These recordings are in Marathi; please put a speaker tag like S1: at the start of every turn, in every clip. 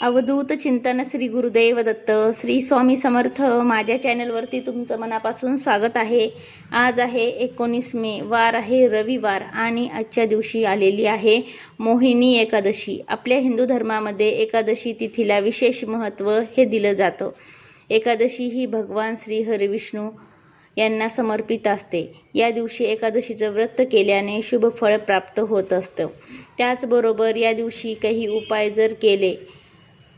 S1: अवधूत चिंतन श्री गुरुदेव दत्त श्री स्वामी समर्थ माझ्या चॅनलवरती तुमचं मनापासून स्वागत आहे. आज आहे एकोणीस मे वार आहे रविवार आणि आजच्या दिवशी आलेली आहे मोहिनी एकादशी. आपल्या हिंदू धर्मामध्ये एकादशी तिथीला विशेष महत्त्व हे दिलं जातं. एकादशी ही भगवान श्री हरिविष्णू यांना समर्पित असते. या दिवशी एकादशीचं व्रत केल्याने शुभ फळ प्राप्त होत असतं. त्याचबरोबर या दिवशी काही उपाय जर केले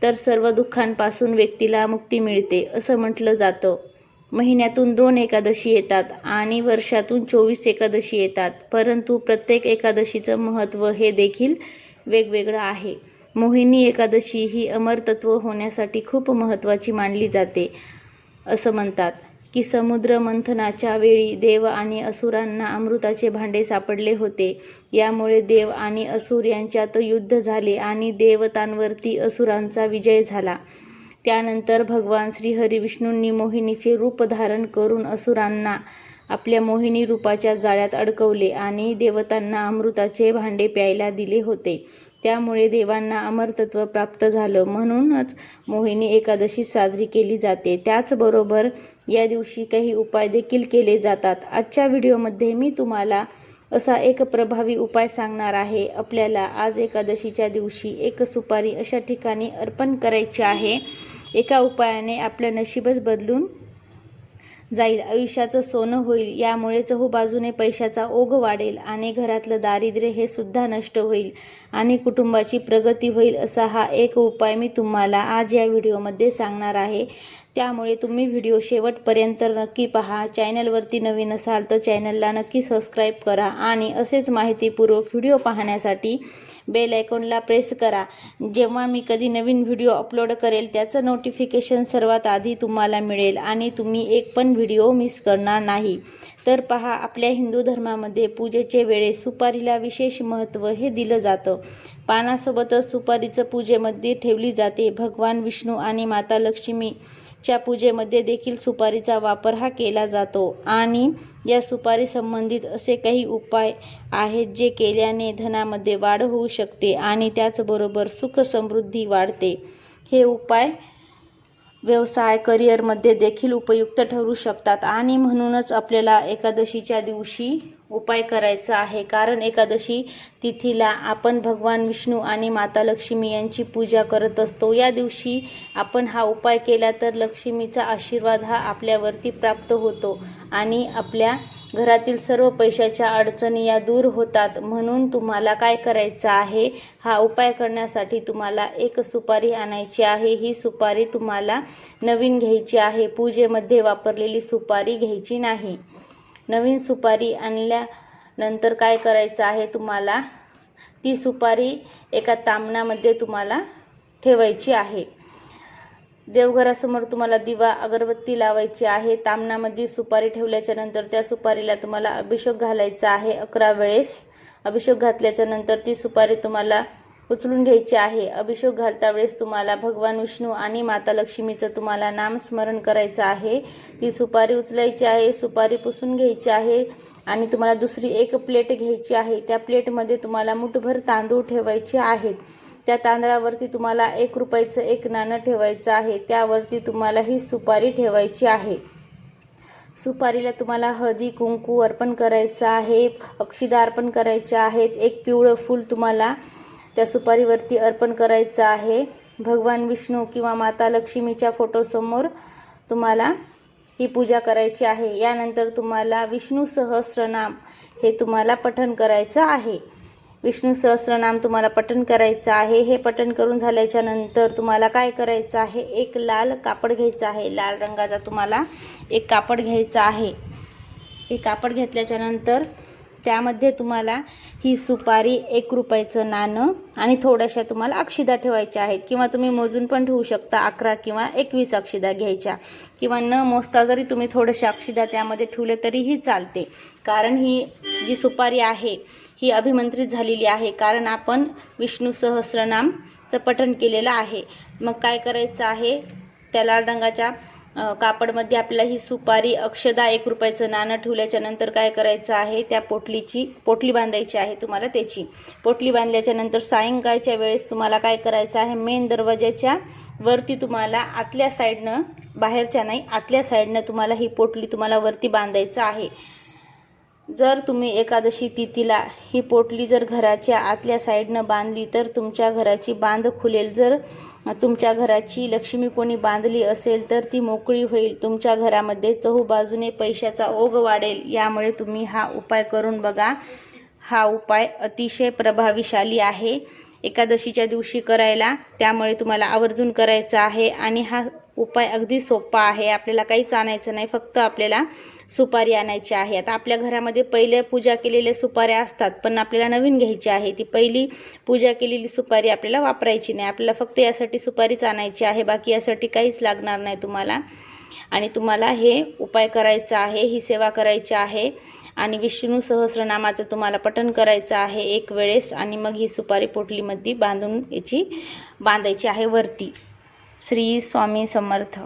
S1: तर सर्व दुःखांपासून व्यक्तीला मुक्ती मिळते असं म्हटलं जातं. महिन्यातून दोन एकादशी येतात आणि वर्षातून चोवीस एकादशी येतात परंतु प्रत्येक एकादशीचं महत्त्व हे देखील वेगवेगळं आहे. मोहिनी एकादशी ही अमरतत्व होण्यासाठी खूप महत्त्वाची मानली जाते असं म्हणतात. की समुद्र मंथनाच्या वेळी देव आणि असुरांना अमृताचे भांडे सापडले होते. यामुळे देव आणि असुर यांच्यात युद्ध झाले आणि देवतांवरती असुरांचा विजय झाला. त्यानंतर भगवान श्रीहरी विष्णूंनी मोहिनीचे रूप धारण करून असुरांना आपल्या मोहिनी रूपाच्या जाळ्यात अडकवले आणि देवतांना अमृताचे भांडे प्यायला दिले होते. त्यामुळे देवांना अमरतत्व प्राप्त झालं. म्हणूनच मोहिनी एकादशी साजरी केली जाते. त्याचबरोबर या दिवशी काही उपाय देखील केले जातात. आजच्या व्हिडिओमध्ये मी तुम्हाला असा एक प्रभावी उपाय सांगणार आहे. आपल्याला आज एकादशीच्या दिवशी एक सुपारी अशा ठिकाणी अर्पण करायची आहे. एका उपायाने आपलं नशीबच बदलून जाईल. आयुष्याचं सोनं होईल यामुळे चहूबाजूने पैशाचा ओघ वाढेल आणि घरातलं दारिद्र्य हे सुद्धा नष्ट होईल आणि कुटुंबाची प्रगती होईल असा हा एक उपाय मी तुम्हाला आज या व्हिडिओमध्ये सांगणार आहे. त्यामुळे तुम्ही व्हिडिओ शेवटपर्यंत नक्की पहा. चॅनलवरती नवीन असाल तर चॅनलला नक्की सबस्क्राईब करा आणि असेच माहितीपूर्वक व्हिडिओ पाहण्यासाठी बेल आयकॉनला प्रेस करा. जेव्हा मी कधी नवीन व्हिडिओ अपलोड करेल त्याचं नोटिफिकेशन सर्वात आधी तुम्हाला मिळेल आणि तुम्ही एक पण व्हिडिओ मिस करणार नाही. तर पहा आपल्या हिंदू धर्मामध्ये पूजेचे वेळे सुपारीला विशेष महत्त्व हे दिलं जातं. पानासोबतच सुपारीचं पूजेमध्ये ठेवली जाते. भगवान विष्णू आणि माता लक्ष्मी च्या पूजेमध्ये देखील सुपारीचा वापर हा केला जातो. आणि या सुपारी संबंधित असे काही उपाय आहेत जे केल्याने धनामध्ये वाढ होऊ शकते आणि त्याचबरोबर सुख समृद्धी वाढते. हे उपाय व्यवसाय करिअरमध्ये देखील उपयुक्त ठरू शकतात. आणि म्हणूनच आपल्याला एकादशीच्या दिवशी उपाय करायचा आहे. कारण एकादशी तिथीला आपण भगवान विष्णू आणि माता लक्ष्मी यांची पूजा करत असतो. या दिवशी आपण हा उपाय केला तर लक्ष्मीचा आशीर्वाद हा आपल्यावरती प्राप्त होतो आणि आपल्या घरातील सर्व पैशाच्या अडचणी या दूर होतात. म्हणून तुम्हाला काय करायचं आहे? हा उपाय करण्यासाठी तुम्हाला एक सुपारी आणायची आहे. ही सुपारी तुम्हाला नवीन घ्यायची आहे. पूजेमध्ये वापरलेली सुपारी घ्यायची नाही. नवीन सुपारी आणल्यानंतर काय करायचं आहे तुम्हाला? ती सुपारी एका तामणामध्ये तुम्हाला ठेवायची आहे. देवघरासमोर तुम्हाला दिवा अगरबत्ती लावायची आहे. तामणामध्ये सुपारी ठेवल्याच्या नंतर त्या सुपारीला तुम्हाला अभिषेक घालायचा आहे अकरा वेळेस. अभिषेक घातल्याच्या नंतर ती सुपारी तुम्हाला उचलून घ्यायची आहे. अभिषेक घालता वेळेस तुम्हाला भगवान विष्णू आणि माता लक्ष्मीचं तुम्हाला नामस्मरण करायचं आहे. ती सुपारी उचलायची आहे सुपारी पुसून घ्यायची आहे आणि तुम्हाला दुसरी एक प्लेट घ्यायची आहे. त्या प्लेटमध्ये तुम्हाला मुठभर तांदूळ ठेवायचे आहेत. त्या तांदळावरती तुम्हाला एक रुपयाचं एक नाणं ठेवायचं आहे. त्यावरती तुम्हाला ही सुपारी ठेवायची आहे. सुपारीला तुम्हाला हळदी कुंकू अर्पण करायचं आहे अक्षिदा अर्पण करायच्या आहेत. एक पिवळं फूल तुम्हाला त्या सुपारीवरती अर्पण करायचं आहे. भगवान विष्णू किंवा माता लक्ष्मीच्या फोटोसमोर तुम्हाला ही पूजा करायची आहे. यानंतर तुम्हाला विष्णू सहस्रनाम हे तुम्हाला पठण करायचं आहे. विष्णू सहस्रनाम तुम्हाला पठण करायचं आहे. हे पठण करून झाल्याच्यानंतर तुम्हाला काय करायचं आहे? एक लाल कापड घ्यायचं आहे. लाल रंगाचा तुम्हाला एक कापड घ्यायचा आहे. हे कापड घेतल्याच्या नंतर त्यामध्ये तुम्हाला ही सुपारी एक रुपयाचं नाणं आणि थोड्याशा तुम्हाला अक्षिदा ठेवायच्या आहेत. किंवा तुम्ही मोजून पण ठेवू शकता. अकरा किंवा एकवीस अक्षिदा घ्यायच्या. किंवा न मोजता जरी तुम्ही थोड्याशा अक्षिदा त्यामध्ये ठेवले तरीही चालते. कारण ही जी सुपारी आहे ही अभिमंत्रित झालेली आहे. कारण आपण विष्णू सहस्रनामचं पठण केलेलं आहे. मग काय करायचं आहे? त्या लाल रंगाच्या कापडमध्ये आपल्याला ही सुपारी अक्षदा एक रुपयाचं नाणं ठेवल्याच्या नंतर काय करायचं आहे? त्या पोटलीची पोटली बांधायची आहे तुम्हाला त्याची. पोटली बांधल्याच्या नंतर सायंकाळच्या वेळेस तुम्हाला काय करायचं आहे? मेन दरवाजाच्या वरती तुम्हाला आतल्या साईडनं बाहेरच्या नाही आतल्या साईडनं तुम्हाला ही पोटली तुम्हाला वरती बांधायचं आहे. जर तुम्ही एकादशी तिथीला ही पोटली जर घराच्या आतल्या साईडनं बांधली तर तुमच्या घराची बांध खुलेल. जर तुमच्या घराची लक्ष्मी कोणी बांधली असेल तर ती मोकळी होईल. तुमच्या घरामध्ये चहूबाजूने पैशाचा ओघ वाढेल. यामुळे तुम्ही हा उपाय करून बघा. हा उपाय अतिशय प्रभावीशाली आहे. एकादशीच्या दिवशी करायला त्यामुळे तुम्हाला आवर्जून करायचा आहे. आणि हा उपाय अगदी सोपा आहे. आपल्याला काहीच आणायचं नाही. फक्त आपल्याला सुपारी आणायची आहे. आता आपल्या घरामध्ये पहिले पूजा केलेल्या सुपाऱ्या असतात पण आपल्याला नवीन घ्यायची आहे. ती पहिली पूजा केलेली सुपारी आपल्याला वापरायची नाही. आपल्याला फक्त यासाठी सुपारीच आणायची आहे. बाकी यासाठी काहीच लागणार नाही तुम्हाला. आणि तुम्हाला हे उपाय करायचा आहे. ही सेवा करायची आहे. आणि विष्णू सहस्रनामाचं तुम्हाला पठण करायचं आहे एक वेळेस. आणि मग ही सुपारी पोटलीमध्ये बांधून याची बांधायची आहे वरती. श्री स्वामी समर्थ.